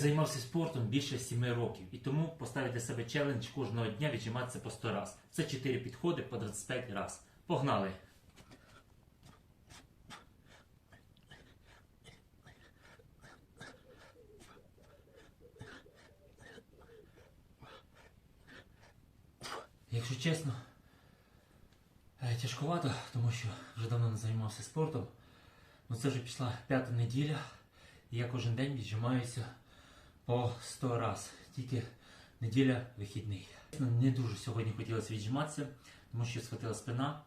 Займався спортом більше 7 років і тому поставити себе челендж кожного дня віджиматися по 100 раз. Це 4 підходи по 25 раз. Погнали! Якщо чесно, е, тяжкувато, тому що вже давно не займався спортом. Ну це вже пішла п'ята неділя, і я кожен день віджимаюся по 100 раз. Тільки неділя вихідний. Ну, Не дуже сьогодні хотілося віджиматися, тому що схватила спина.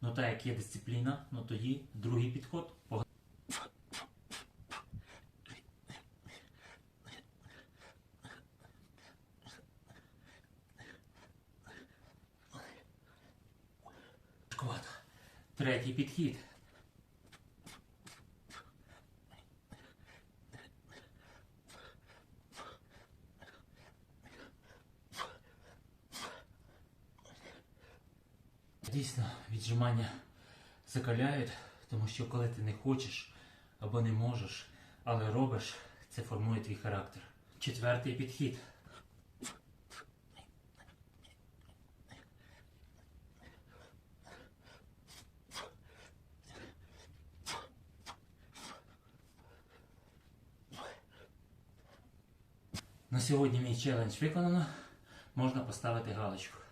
Ну так як є дисципліна, ну тоді другий підход. Третій підхід. Дійсно, віджимання закаляють, тому що коли ти не хочеш або не можеш, але робиш, це формує твій характер. Четвертий підхід. На сьогодні мій челендж виконано. Можна поставити галочку.